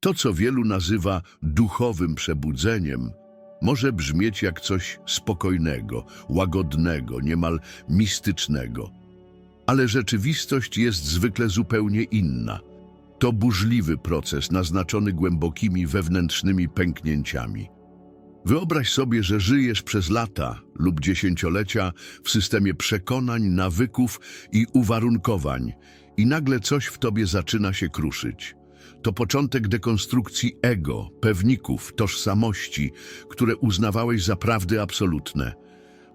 To, co wielu nazywa duchowym przebudzeniem, może brzmieć jak coś spokojnego, łagodnego, niemal mistycznego. Ale rzeczywistość jest zwykle zupełnie inna. To burzliwy proces naznaczony głębokimi wewnętrznymi pęknięciami. Wyobraź sobie, że żyjesz przez lata lub dziesięciolecia w systemie przekonań, nawyków i uwarunkowań i nagle coś w tobie zaczyna się kruszyć. To początek dekonstrukcji ego, pewników, tożsamości, które uznawałeś za prawdy absolutne.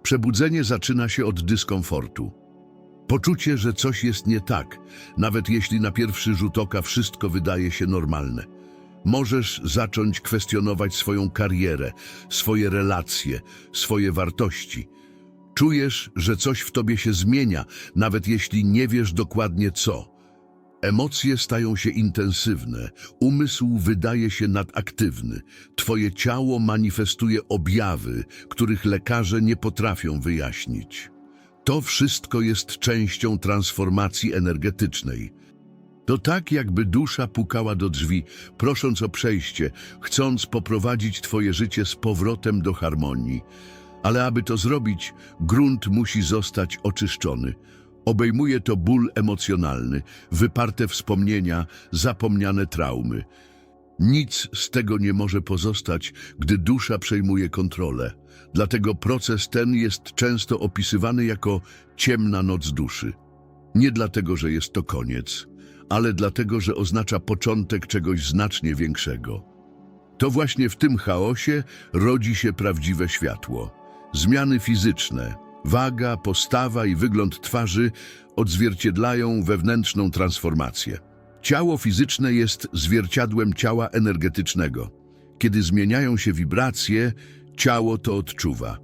Przebudzenie zaczyna się od dyskomfortu. Poczucie, że coś jest nie tak, nawet jeśli na pierwszy rzut oka wszystko wydaje się normalne. Możesz zacząć kwestionować swoją karierę, swoje relacje, swoje wartości. Czujesz, że coś w tobie się zmienia, nawet jeśli nie wiesz dokładnie co. Emocje stają się intensywne, umysł wydaje się nadaktywny, twoje ciało manifestuje objawy, których lekarze nie potrafią wyjaśnić. To wszystko jest częścią transformacji energetycznej. To tak, jakby dusza pukała do drzwi, prosząc o przejście, chcąc poprowadzić twoje życie z powrotem do harmonii. Ale aby to zrobić, grunt musi zostać oczyszczony. Obejmuje to ból emocjonalny, wyparte wspomnienia, zapomniane traumy. Nic z tego nie może pozostać, gdy dusza przejmuje kontrolę. Dlatego proces ten jest często opisywany jako ciemna noc duszy. Nie dlatego, że jest to koniec, ale dlatego, że oznacza początek czegoś znacznie większego. To właśnie w tym chaosie rodzi się prawdziwe światło. Zmiany fizyczne, waga, postawa i wygląd twarzy odzwierciedlają wewnętrzną transformację. Ciało fizyczne jest zwierciadłem ciała energetycznego. Kiedy zmieniają się wibracje, ciało to odczuwa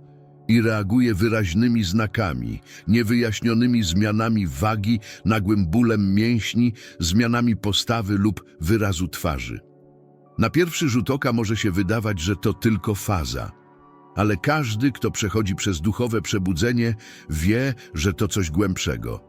i reaguje wyraźnymi znakami, niewyjaśnionymi zmianami wagi, nagłym bólem mięśni, zmianami postawy lub wyrazu twarzy. Na pierwszy rzut oka może się wydawać, że to tylko faza, ale każdy, kto przechodzi przez duchowe przebudzenie, wie, że to coś głębszego.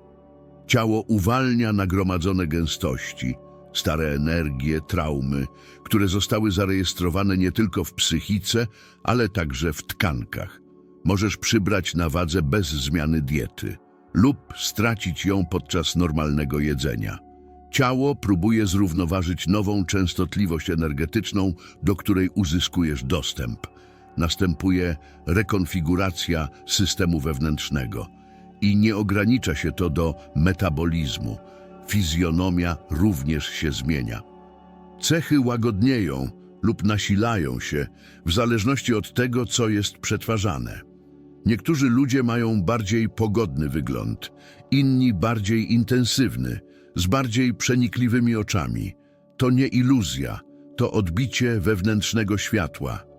Ciało uwalnia nagromadzone gęstości, stare energie, traumy, które zostały zarejestrowane nie tylko w psychice, ale także w tkankach. Możesz przybrać na wadze bez zmiany diety lub stracić ją podczas normalnego jedzenia. Ciało próbuje zrównoważyć nową częstotliwość energetyczną, do której uzyskujesz dostęp. Następuje rekonfiguracja systemu wewnętrznego i nie ogranicza się to do metabolizmu. Fizjonomia również się zmienia. Cechy łagodnieją lub nasilają się w zależności od tego, co jest przetwarzane. Niektórzy ludzie mają bardziej pogodny wygląd, inni bardziej intensywny, z bardziej przenikliwymi oczami. To nie iluzja, to odbicie wewnętrznego światła.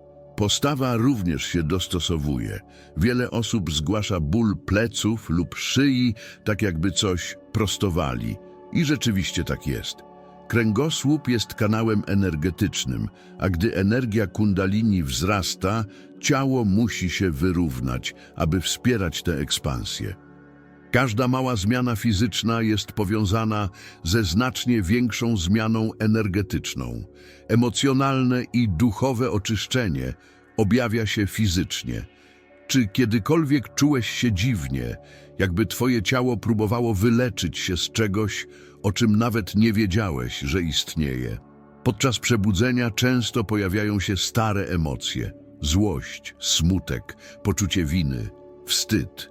Postawa również się dostosowuje. Wiele osób zgłasza ból pleców lub szyi, tak jakby coś prostowali. I rzeczywiście tak jest. Kręgosłup jest kanałem energetycznym, a gdy energia kundalini wzrasta, ciało musi się wyrównać, aby wspierać tę ekspansję. Każda mała zmiana fizyczna jest powiązana ze znacznie większą zmianą energetyczną. Emocjonalne i duchowe oczyszczenie objawia się fizycznie. Czy kiedykolwiek czułeś się dziwnie, jakby twoje ciało próbowało wyleczyć się z czegoś, o czym nawet nie wiedziałeś, że istnieje? Podczas przebudzenia często pojawiają się stare emocje: złość, smutek, poczucie winy, wstyd.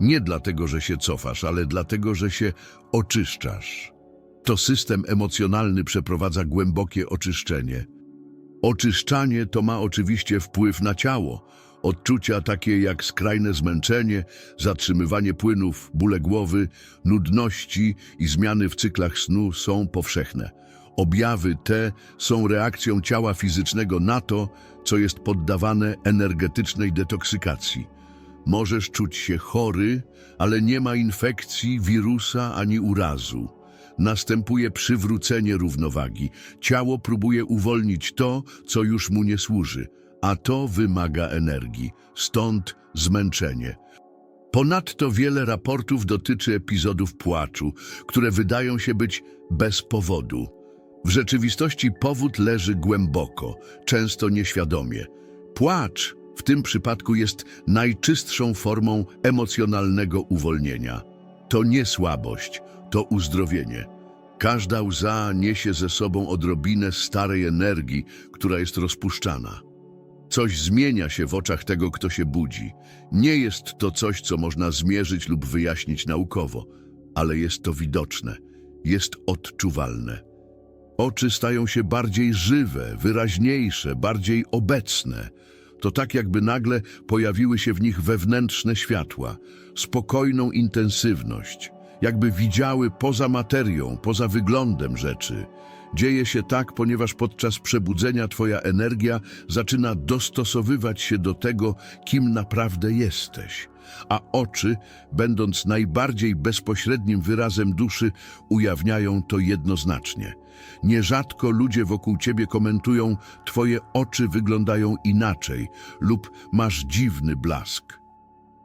Nie dlatego, że się cofasz, ale dlatego, że się oczyszczasz. To system emocjonalny przeprowadza głębokie oczyszczenie. Oczyszczanie to ma oczywiście wpływ na ciało. Odczucia takie jak skrajne zmęczenie, zatrzymywanie płynów, bóle głowy, nudności i zmiany w cyklach snu są powszechne. Objawy te są reakcją ciała fizycznego na to, co jest poddawane energetycznej detoksykacji. Możesz czuć się chory, ale nie ma infekcji, wirusa ani urazu. Następuje przywrócenie równowagi. Ciało próbuje uwolnić to, co już mu nie służy, a to wymaga energii, stąd zmęczenie. Ponadto wiele raportów dotyczy epizodów płaczu, które wydają się być bez powodu. W rzeczywistości powód leży głęboko, często nieświadomie. Płacz w tym przypadku jest najczystszą formą emocjonalnego uwolnienia. To nie słabość, to uzdrowienie. Każda łza niesie ze sobą odrobinę starej energii, która jest rozpuszczana. Coś zmienia się w oczach tego, kto się budzi. Nie jest to coś, co można zmierzyć lub wyjaśnić naukowo, ale jest to widoczne, jest odczuwalne. Oczy stają się bardziej żywe, wyraźniejsze, bardziej obecne. To tak, jakby nagle pojawiły się w nich wewnętrzne światła, spokojną intensywność, jakby widziały poza materią, poza wyglądem rzeczy. Dzieje się tak, ponieważ podczas przebudzenia Twoja energia zaczyna dostosowywać się do tego, kim naprawdę jesteś. A oczy, będąc najbardziej bezpośrednim wyrazem duszy, ujawniają to jednoznacznie. Nierzadko ludzie wokół Ciebie komentują, Twoje oczy wyglądają inaczej lub masz dziwny blask.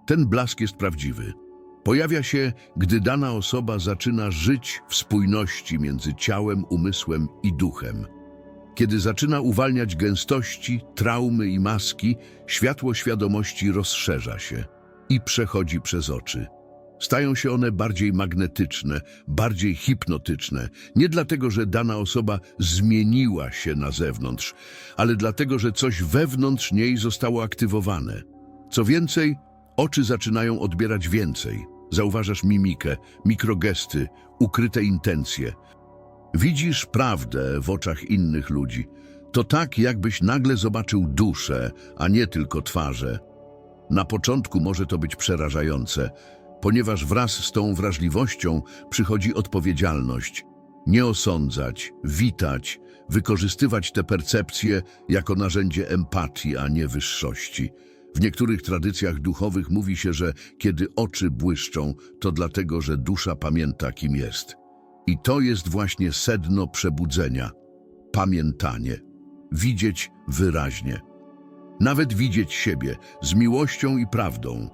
Ten blask jest prawdziwy. Pojawia się, gdy dana osoba zaczyna żyć w spójności między ciałem, umysłem i duchem. Kiedy zaczyna uwalniać gęstości, traumy i maski, światło świadomości rozszerza się i przechodzi przez oczy. Stają się one bardziej magnetyczne, bardziej hipnotyczne, nie dlatego, że dana osoba zmieniła się na zewnątrz, ale dlatego, że coś wewnątrz niej zostało aktywowane. Co więcej, oczy zaczynają odbierać więcej. Zauważasz mimikę, mikrogesty, ukryte intencje. Widzisz prawdę w oczach innych ludzi. To tak, jakbyś nagle zobaczył duszę, a nie tylko twarze. Na początku może to być przerażające, ponieważ wraz z tą wrażliwością przychodzi odpowiedzialność. Nie osądzać, witać, wykorzystywać te percepcje jako narzędzie empatii, a nie wyższości. W niektórych tradycjach duchowych mówi się, że kiedy oczy błyszczą, to dlatego, że dusza pamięta, kim jest. I to jest właśnie sedno przebudzenia. Pamiętanie. Widzieć wyraźnie. Nawet widzieć siebie z miłością i prawdą.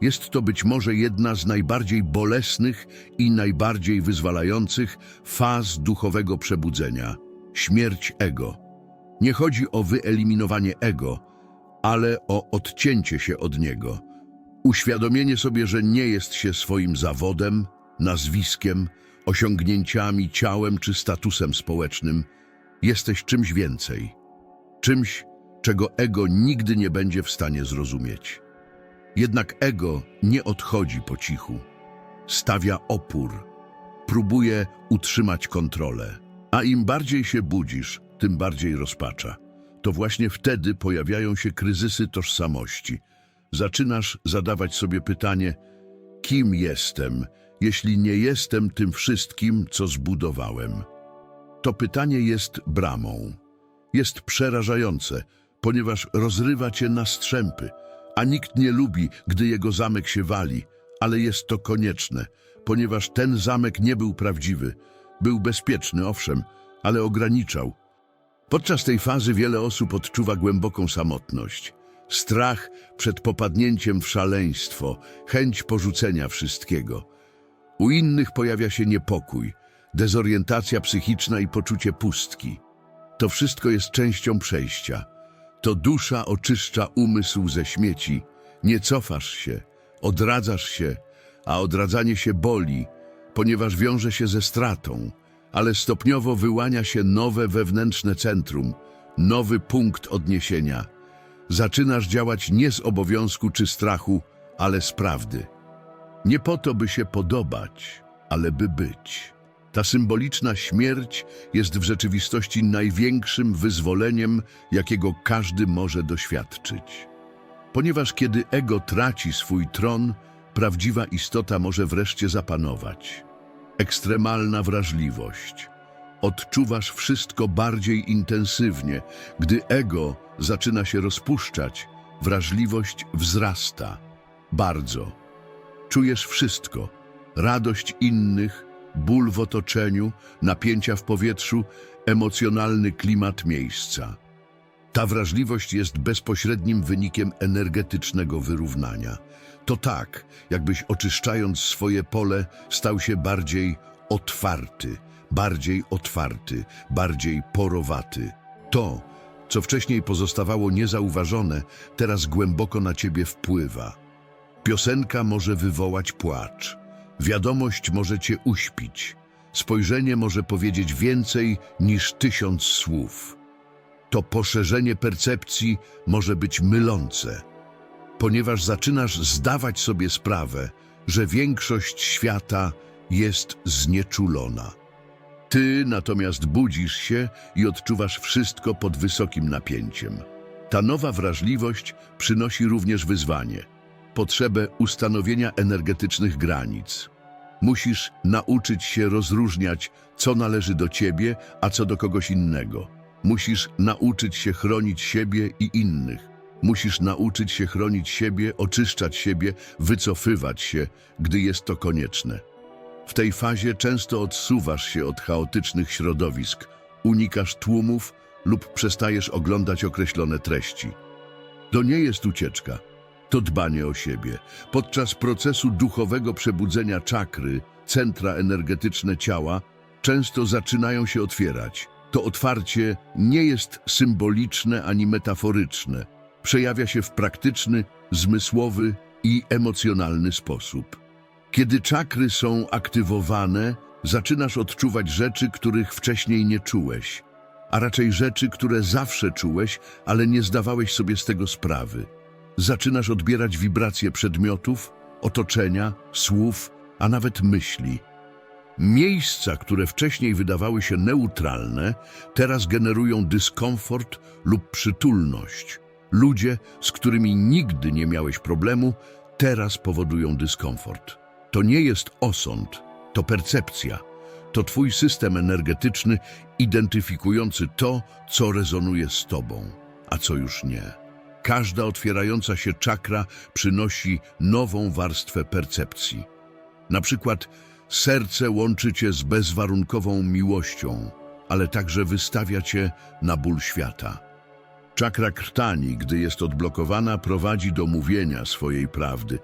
Jest to być może jedna z najbardziej bolesnych i najbardziej wyzwalających faz duchowego przebudzenia. Śmierć ego. Nie chodzi o wyeliminowanie ego, ale o odcięcie się od niego. Uświadomienie sobie, że nie jest się swoim zawodem, nazwiskiem, osiągnięciami, ciałem czy statusem społecznym. Jesteś czymś więcej. Czymś, czego ego nigdy nie będzie w stanie zrozumieć. Jednak ego nie odchodzi po cichu. Stawia opór. Próbuje utrzymać kontrolę. A im bardziej się budzisz, tym bardziej rozpacza. To właśnie wtedy pojawiają się kryzysy tożsamości. Zaczynasz zadawać sobie pytanie, kim jestem, jeśli nie jestem tym wszystkim, co zbudowałem? To pytanie jest bramą. Jest przerażające, ponieważ rozrywa cię na strzępy, a nikt nie lubi, gdy jego zamek się wali, ale jest to konieczne, ponieważ ten zamek nie był prawdziwy. Był bezpieczny, owszem, ale ograniczał. Podczas tej fazy wiele osób odczuwa głęboką samotność. Strach przed popadnięciem w szaleństwo, chęć porzucenia wszystkiego. U innych pojawia się niepokój, dezorientacja psychiczna i poczucie pustki. To wszystko jest częścią przejścia. To dusza oczyszcza umysł ze śmieci. Nie cofasz się, odradzasz się, a odradzanie się boli, ponieważ wiąże się ze stratą, ale stopniowo wyłania się nowe wewnętrzne centrum, nowy punkt odniesienia. Zaczynasz działać nie z obowiązku czy strachu, ale z prawdy. Nie po to, by się podobać, ale by być. Ta symboliczna śmierć jest w rzeczywistości największym wyzwoleniem, jakiego każdy może doświadczyć. Ponieważ kiedy ego traci swój tron, prawdziwa istota może wreszcie zapanować. Ekstremalna wrażliwość. Odczuwasz wszystko bardziej intensywnie. Gdy ego zaczyna się rozpuszczać, wrażliwość wzrasta. Bardzo. Czujesz wszystko. Radość innych, ból w otoczeniu, napięcia w powietrzu, emocjonalny klimat miejsca. Ta wrażliwość jest bezpośrednim wynikiem energetycznego wyrównania. To tak, jakbyś oczyszczając swoje pole, stał się bardziej otwarty, bardziej otwarty, bardziej porowaty. To, co wcześniej pozostawało niezauważone, teraz głęboko na ciebie wpływa. Piosenka może wywołać płacz, wiadomość może cię uśpić, spojrzenie może powiedzieć więcej niż tysiąc słów. To poszerzenie percepcji może być mylące, ponieważ zaczynasz zdawać sobie sprawę, że większość świata jest znieczulona. Ty natomiast budzisz się i odczuwasz wszystko pod wysokim napięciem. Ta nowa wrażliwość przynosi również wyzwanie potrzebę ustanowienia energetycznych granic. Musisz nauczyć się rozróżniać, co należy do ciebie, a co do kogoś innego. Musisz nauczyć się chronić siebie i innych. Musisz nauczyć się chronić siebie, oczyszczać siebie, wycofywać się, gdy jest to konieczne. W tej fazie często odsuwasz się od chaotycznych środowisk, unikasz tłumów lub przestajesz oglądać określone treści. To nie jest ucieczka, to dbanie o siebie. Podczas procesu duchowego przebudzenia czakry, centra energetyczne ciała, często zaczynają się otwierać. To otwarcie nie jest symboliczne ani metaforyczne. Przejawia się w praktyczny, zmysłowy i emocjonalny sposób. Kiedy czakry są aktywowane, zaczynasz odczuwać rzeczy, których wcześniej nie czułeś, a raczej rzeczy, które zawsze czułeś, ale nie zdawałeś sobie z tego sprawy. Zaczynasz odbierać wibracje przedmiotów, otoczenia, słów, a nawet myśli. Miejsca, które wcześniej wydawały się neutralne, teraz generują dyskomfort lub przytulność. Ludzie, z którymi nigdy nie miałeś problemu, teraz powodują dyskomfort. To nie jest osąd, to percepcja. To twój system energetyczny identyfikujący to, co rezonuje z tobą, a co już nie. Każda otwierająca się czakra przynosi nową warstwę percepcji. Na przykład serce łączy cię z bezwarunkową miłością, ale także wystawia cię na ból świata. Czakra krtani, gdy jest odblokowana, prowadzi do mówienia swojej prawdy,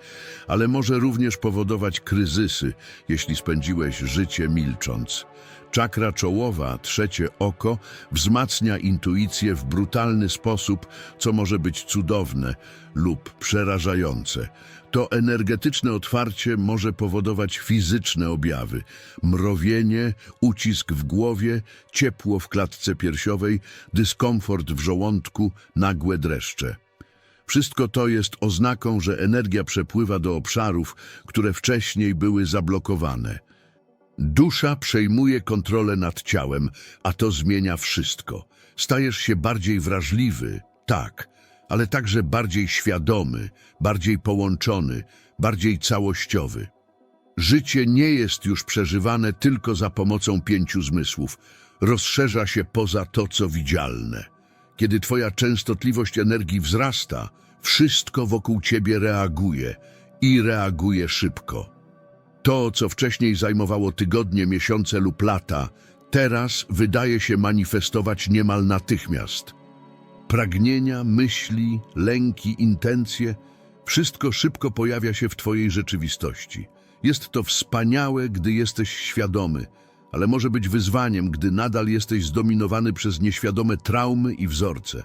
ale może również powodować kryzysy, jeśli spędziłeś życie milcząc. Czakra czołowa, trzecie oko, wzmacnia intuicję w brutalny sposób, co może być cudowne lub przerażające. To energetyczne otwarcie może powodować fizyczne objawy: mrowienie, ucisk w głowie, ciepło w klatce piersiowej, dyskomfort w żołądku, nagłe dreszcze. Wszystko to jest oznaką, że energia przepływa do obszarów, które wcześniej były zablokowane. Dusza przejmuje kontrolę nad ciałem, a to zmienia wszystko. Stajesz się bardziej wrażliwy, tak, ale także bardziej świadomy, bardziej połączony, bardziej całościowy. Życie nie jest już przeżywane tylko za pomocą pięciu zmysłów. Rozszerza się poza to, co widzialne. Kiedy twoja częstotliwość energii wzrasta, wszystko wokół ciebie reaguje i reaguje szybko. To, co wcześniej zajmowało tygodnie, miesiące lub lata, teraz wydaje się manifestować niemal natychmiast. Pragnienia, myśli, lęki, intencje wszystko szybko pojawia się w Twojej rzeczywistości. Jest to wspaniałe, gdy jesteś świadomy, ale może być wyzwaniem, gdy nadal jesteś zdominowany przez nieświadome traumy i wzorce.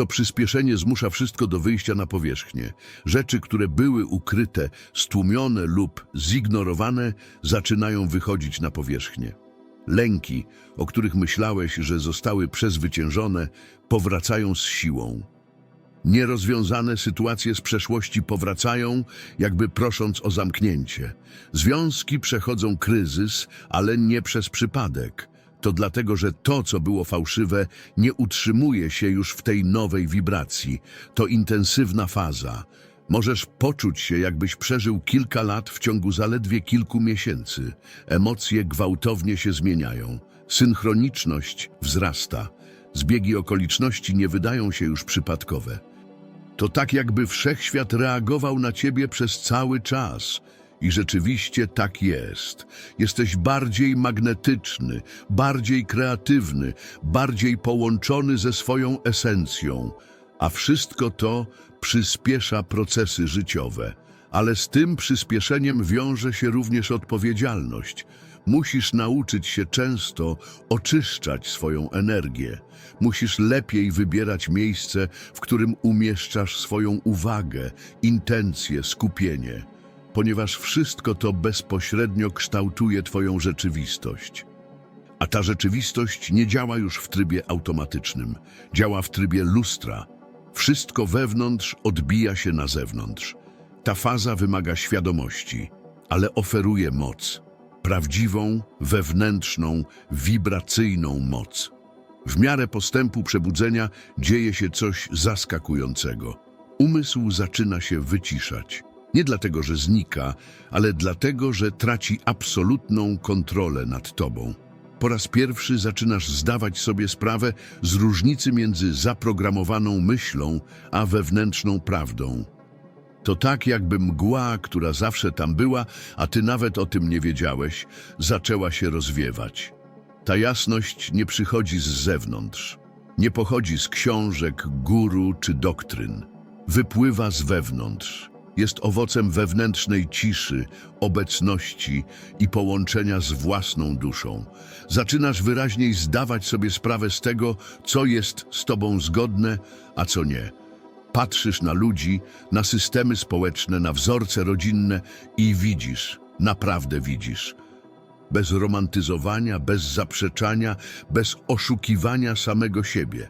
To przyspieszenie zmusza wszystko do wyjścia na powierzchnię. Rzeczy, które były ukryte, stłumione lub zignorowane, zaczynają wychodzić na powierzchnię. Lęki, o których myślałeś, że zostały przezwyciężone, powracają z siłą. Nierozwiązane sytuacje z przeszłości powracają, jakby prosząc o zamknięcie. Związki przechodzą kryzys, ale nie przez przypadek. To dlatego, że to, co było fałszywe, nie utrzymuje się już w tej nowej wibracji. To intensywna faza. Możesz poczuć się, jakbyś przeżył kilka lat w ciągu zaledwie kilku miesięcy. Emocje gwałtownie się zmieniają. Synchroniczność wzrasta. Zbiegi okoliczności nie wydają się już przypadkowe. To tak, jakby wszechświat reagował na ciebie przez cały czas. I rzeczywiście tak jest. Jesteś bardziej magnetyczny, bardziej kreatywny, bardziej połączony ze swoją esencją. A wszystko to przyspiesza procesy życiowe. Ale z tym przyspieszeniem wiąże się również odpowiedzialność. Musisz nauczyć się często oczyszczać swoją energię. Musisz lepiej wybierać miejsce, w którym umieszczasz swoją uwagę, intencje, skupienie, ponieważ wszystko to bezpośrednio kształtuje Twoją rzeczywistość. A ta rzeczywistość nie działa już w trybie automatycznym, działa w trybie lustra. Wszystko wewnątrz odbija się na zewnątrz. Ta faza wymaga świadomości, ale oferuje moc. Prawdziwą, wewnętrzną, wibracyjną moc. W miarę postępu przebudzenia dzieje się coś zaskakującego. Umysł zaczyna się wyciszać. Nie dlatego, że znika, ale dlatego, że traci absolutną kontrolę nad tobą. Po raz pierwszy zaczynasz zdawać sobie sprawę z różnicy między zaprogramowaną myślą a wewnętrzną prawdą. To tak, jakby mgła, która zawsze tam była, a ty nawet o tym nie wiedziałeś, zaczęła się rozwiewać. Ta jasność nie przychodzi z zewnątrz, nie pochodzi z książek, guru czy doktryn. Wypływa z wewnątrz. Jest owocem wewnętrznej ciszy, obecności i połączenia z własną duszą. Zaczynasz wyraźniej zdawać sobie sprawę z tego, co jest z tobą zgodne, a co nie. Patrzysz na ludzi, na systemy społeczne, na wzorce rodzinne i widzisz, naprawdę widzisz. Bez romantyzowania, bez zaprzeczania, bez oszukiwania samego siebie.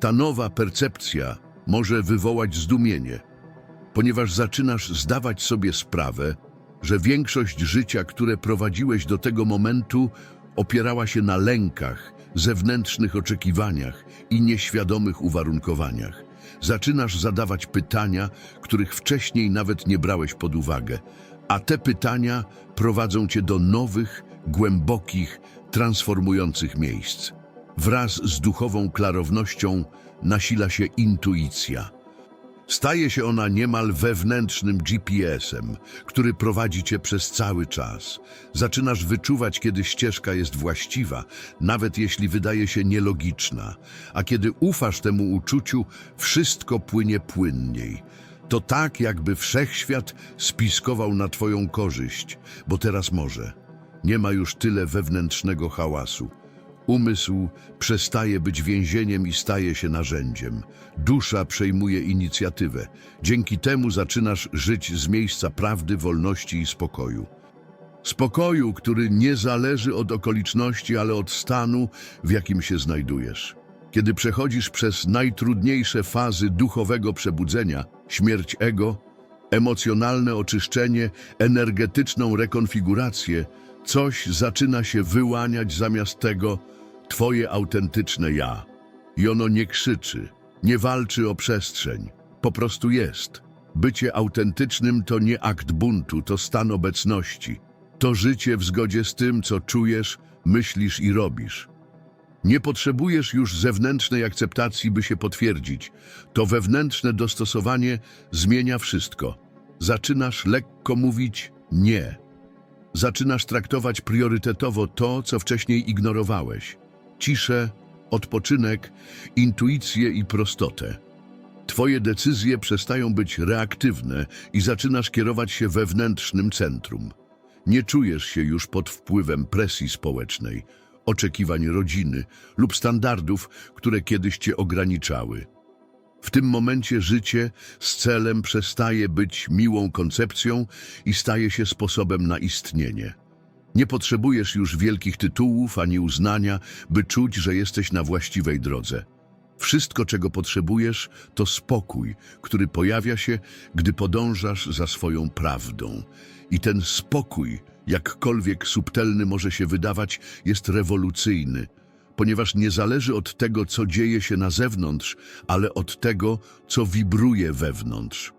Ta nowa percepcja może wywołać zdumienie, ponieważ zaczynasz zdawać sobie sprawę, że większość życia, które prowadziłeś do tego momentu, opierała się na lękach, zewnętrznych oczekiwaniach i nieświadomych uwarunkowaniach. Zaczynasz zadawać pytania, których wcześniej nawet nie brałeś pod uwagę, a te pytania prowadzą cię do nowych, głębokich, transformujących miejsc. Wraz z duchową klarownością nasila się intuicja. Staje się ona niemal wewnętrznym GPS-em, który prowadzi cię przez cały czas. Zaczynasz wyczuwać, kiedy ścieżka jest właściwa, nawet jeśli wydaje się nielogiczna, a kiedy ufasz temu uczuciu, wszystko płynie płynniej. To tak, jakby wszechświat spiskował na twoją korzyść, bo teraz może. Nie ma już tyle wewnętrznego hałasu. Umysł przestaje być więzieniem i staje się narzędziem. Dusza przejmuje inicjatywę. Dzięki temu zaczynasz żyć z miejsca prawdy, wolności i spokoju. Spokoju, który nie zależy od okoliczności, ale od stanu, w jakim się znajdujesz. Kiedy przechodzisz przez najtrudniejsze fazy duchowego przebudzenia, śmierć ego, emocjonalne oczyszczenie, energetyczną rekonfigurację, coś zaczyna się wyłaniać zamiast tego twoje autentyczne ja. I ono nie krzyczy, nie walczy o przestrzeń, po prostu jest. Bycie autentycznym to nie akt buntu, to stan obecności. To życie w zgodzie z tym, co czujesz, myślisz i robisz. Nie potrzebujesz już zewnętrznej akceptacji, by się potwierdzić. To wewnętrzne dostosowanie zmienia wszystko. Zaczynasz lekko mówić nie. Zaczynasz traktować priorytetowo to, co wcześniej ignorowałeś. Ciszę, odpoczynek, intuicję i prostotę. Twoje decyzje przestają być reaktywne i zaczynasz kierować się wewnętrznym centrum. Nie czujesz się już pod wpływem presji społecznej, oczekiwań rodziny lub standardów, które kiedyś cię ograniczały. Tym momencie życie z celem przestaje być miłą koncepcją i staje się sposobem na istnienie. Nie potrzebujesz już wielkich tytułów ani uznania, by czuć, że jesteś na właściwej drodze. Wszystko, czego potrzebujesz, to spokój, który pojawia się, gdy podążasz za swoją prawdą. I ten spokój, jakkolwiek subtelny może się wydawać, jest rewolucyjny, ponieważ nie zależy od tego, co dzieje się na zewnątrz, ale od tego, co wibruje wewnątrz.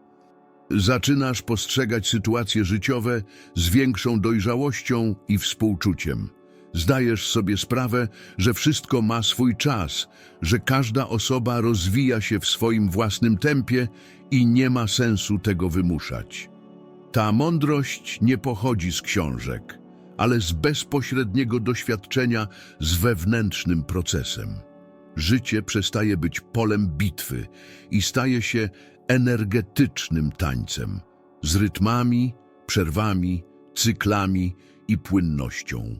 Zaczynasz postrzegać sytuacje życiowe z większą dojrzałością i współczuciem. Zdajesz sobie sprawę, że wszystko ma swój czas, że każda osoba rozwija się w swoim własnym tempie i nie ma sensu tego wymuszać. Ta mądrość nie pochodzi z książek, ale z bezpośredniego doświadczenia z wewnętrznym procesem. Życie przestaje być polem bitwy i staje się energetycznym tańcem, z rytmami, przerwami, cyklami i płynnością.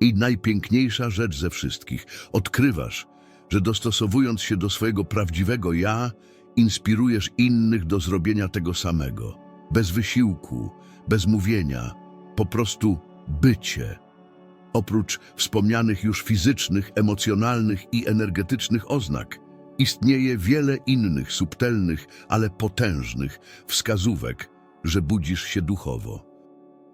I najpiękniejsza rzecz ze wszystkich, odkrywasz, że dostosowując się do swojego prawdziwego ja, inspirujesz innych do zrobienia tego samego. Bez wysiłku, bez mówienia, po prostu bycie. Oprócz wspomnianych już fizycznych, emocjonalnych i energetycznych oznak, istnieje wiele innych subtelnych, ale potężnych wskazówek, że budzisz się duchowo.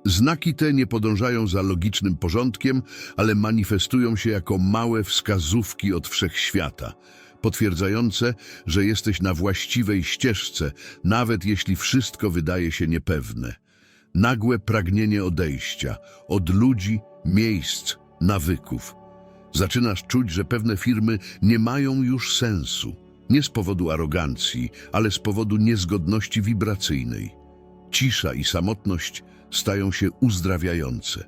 Znaki te nie podążają za logicznym porządkiem, ale manifestują się jako małe wskazówki od wszechświata, potwierdzające, że jesteś na właściwej ścieżce, nawet jeśli wszystko wydaje się niepewne. Nagłe pragnienie odejścia od ludzi, miejsc, nawyków. Zaczynasz czuć, że pewne firmy nie mają już sensu. Nie z powodu arogancji, ale z powodu niezgodności wibracyjnej. Cisza i samotność stają się uzdrawiające.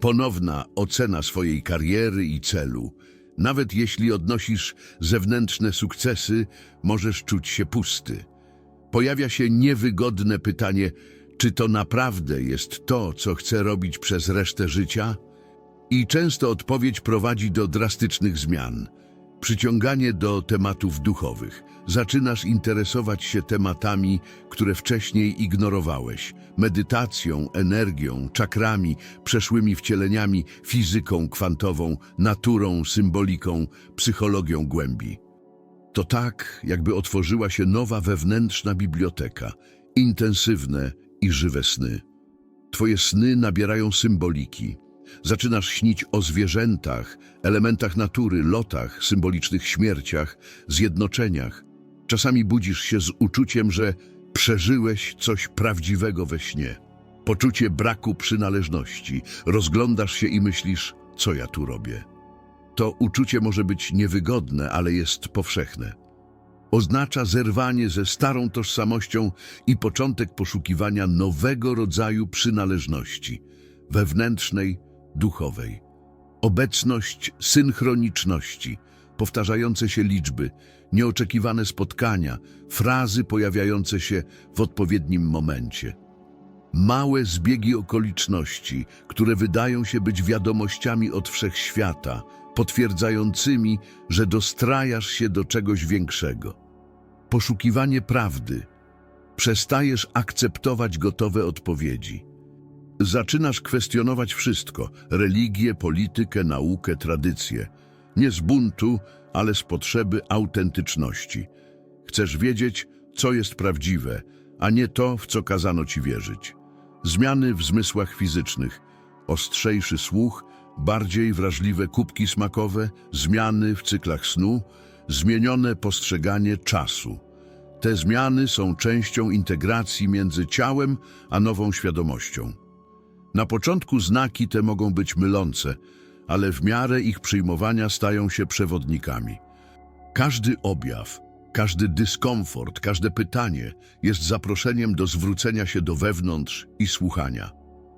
Ponowna ocena swojej kariery i celu. Nawet jeśli odnosisz zewnętrzne sukcesy, możesz czuć się pusty. Pojawia się niewygodne pytanie, czy to naprawdę jest to, co chcę robić przez resztę życia? I często odpowiedź prowadzi do drastycznych zmian. Przyciąganie do tematów duchowych. Zaczynasz interesować się tematami, które wcześniej ignorowałeś. Medytacją, energią, czakrami, przeszłymi wcieleniami, fizyką kwantową, naturą, symboliką, psychologią głębi. To tak, jakby otworzyła się nowa wewnętrzna biblioteka. Intensywne i żywe sny. Twoje sny nabierają symboliki. Zaczynasz śnić o zwierzętach, elementach natury, lotach, symbolicznych śmierciach, zjednoczeniach. Czasami budzisz się z uczuciem, że przeżyłeś coś prawdziwego we śnie. Poczucie braku przynależności. Rozglądasz się i myślisz, co ja tu robię. To uczucie może być niewygodne, ale jest powszechne. Oznacza zerwanie ze starą tożsamością i początek poszukiwania nowego rodzaju przynależności wewnętrznej, duchowej. Obecność synchroniczności, powtarzające się liczby, nieoczekiwane spotkania, frazy pojawiające się w odpowiednim momencie. Małe zbiegi okoliczności, które wydają się być wiadomościami od wszechświata, potwierdzającymi, że dostrajasz się do czegoś większego. Poszukiwanie prawdy. Przestajesz akceptować gotowe odpowiedzi. Zaczynasz kwestionować wszystko religię, politykę, naukę, tradycje. Nie z buntu, ale z potrzeby autentyczności. Chcesz wiedzieć, co jest prawdziwe, a nie to, w co kazano ci wierzyć. Zmiany w zmysłach fizycznych, ostrzejszy słuch, bardziej wrażliwe kubki smakowe, zmiany w cyklach snu, zmienione postrzeganie czasu. Te zmiany są częścią integracji między ciałem a nową świadomością. Na początku znaki te mogą być mylące, ale w miarę ich przyjmowania stają się przewodnikami. Każdy objaw, każdy dyskomfort, każde pytanie jest zaproszeniem do zwrócenia się do wewnątrz i słuchania.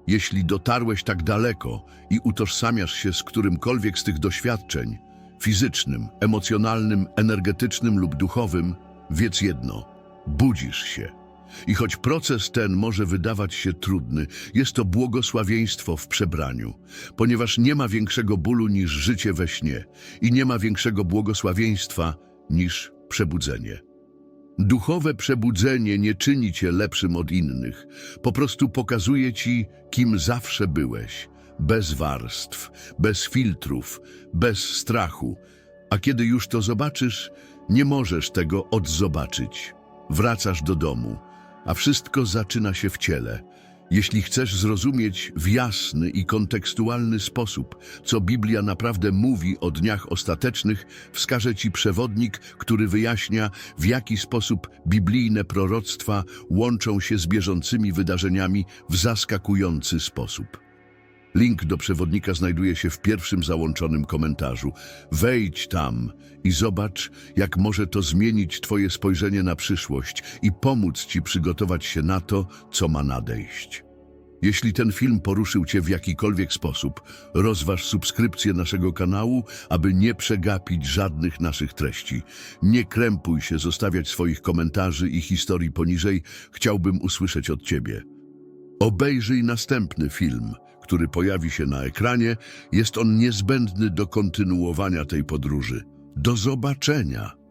Jeśli dotarłeś tak daleko i utożsamiasz się z którymkolwiek z tych doświadczeń, fizycznym, emocjonalnym, energetycznym lub duchowym, wiedz jedno, budzisz się. I choć proces ten może wydawać się trudny, jest to błogosławieństwo w przebraniu, ponieważ nie ma większego bólu niż życie we śnie i nie ma większego błogosławieństwa niż przebudzenie. Duchowe przebudzenie nie czyni cię lepszym od innych, po prostu pokazuje ci, kim zawsze byłeś, bez warstw, bez filtrów, bez strachu. A kiedy już to zobaczysz, nie możesz tego odzobaczyć. Wracasz do domu, a wszystko zaczyna się w ciele. Jeśli chcesz zrozumieć w jasny i kontekstualny sposób, co Biblia naprawdę mówi o dniach ostatecznych, wskażę Ci przewodnik, który wyjaśnia, w jaki sposób biblijne proroctwa łączą się z bieżącymi wydarzeniami w zaskakujący sposób. Link do przewodnika znajduje się w pierwszym załączonym komentarzu. Wejdź tam i zobacz, jak może to zmienić Twoje spojrzenie na przyszłość i pomóc Ci przygotować się na to, co ma nadejść. Jeśli ten film poruszył Cię w jakikolwiek sposób, rozważ subskrypcję naszego kanału, aby nie przegapić żadnych naszych treści. Nie krępuj się zostawiać swoich komentarzy i historii poniżej, chciałbym usłyszeć od Ciebie. Obejrzyj następny film, który pojawi się na ekranie, jest on niezbędny do kontynuowania tej podróży. Do zobaczenia!